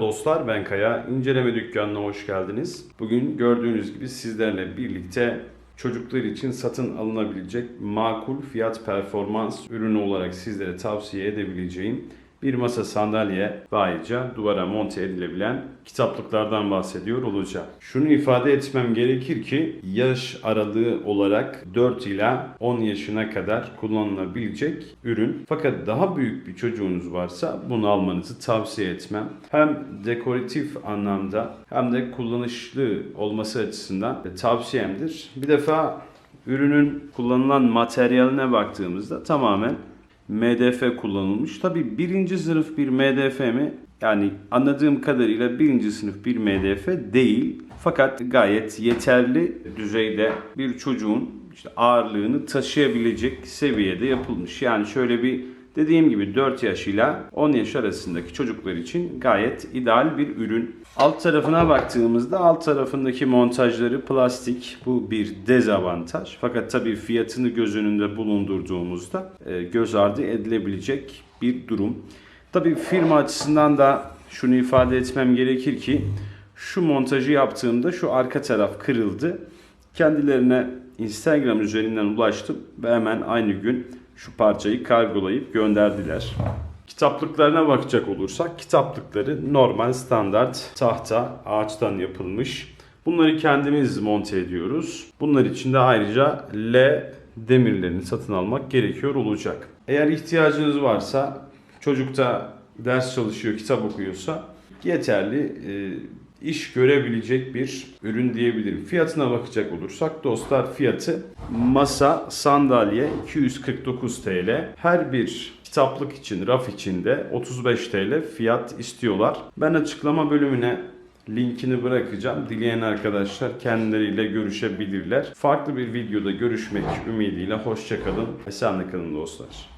dostlar ben Kaya. İnceleme dükkanına hoş geldiniz. Bugün gördüğünüz gibi sizlerle birlikte çocuklar için satın alınabilecek makul fiyat performans ürünü olarak sizlere tavsiye edebileceğim bir masa sandalye ve ayrıca duvara monte edilebilen kitaplıklardan bahsediyor olacağım. Şunu ifade etmem gerekir ki yaş aralığı olarak 4 ila 10 yaşına kadar kullanılabilecek ürün. Fakat daha büyük bir çocuğunuz varsa bunu almanızı tavsiye etmem. Hem dekoratif anlamda hem de kullanışlı olması açısından tavsiyemdir. Bir defa ürünün kullanılan materyaline baktığımızda tamamen MDF kullanılmış. Tabi birinci sınıf bir MDF mi? Yani anladığım kadarıyla birinci sınıf bir MDF değil. Fakat gayet yeterli düzeyde bir çocuğun işte ağırlığını taşıyabilecek seviyede yapılmış. Yani şöyle bir dediğim gibi 4 yaş ile 10 yaş arasındaki çocuklar için gayet ideal bir ürün. Alt tarafına baktığımızda alt tarafındaki montajları plastik. Bu bir dezavantaj. Fakat tabii fiyatını göz önünde bulundurduğumuzda e, göz ardı edilebilecek bir durum. Tabii firma açısından da şunu ifade etmem gerekir ki şu montajı yaptığımda şu arka taraf kırıldı. Kendilerine Instagram üzerinden ulaştım ve hemen aynı gün şu parçayı kargolayıp gönderdiler. Kitaplıklarına bakacak olursak kitaplıkları normal standart tahta ağaçtan yapılmış. Bunları kendimiz monte ediyoruz. Bunlar için de ayrıca L demirlerini satın almak gerekiyor olacak. Eğer ihtiyacınız varsa çocukta ders çalışıyor, kitap okuyorsa yeterli e, iş görebilecek bir ürün diyebilirim. Fiyatına bakacak olursak dostlar fiyatı masa sandalye 249 TL. Her bir kitaplık için raf içinde 35 TL fiyat istiyorlar. Ben açıklama bölümüne linkini bırakacağım. Dileyen arkadaşlar kendileriyle görüşebilirler. Farklı bir videoda görüşmek ümidiyle hoşçakalın. Esenle kalın dostlar.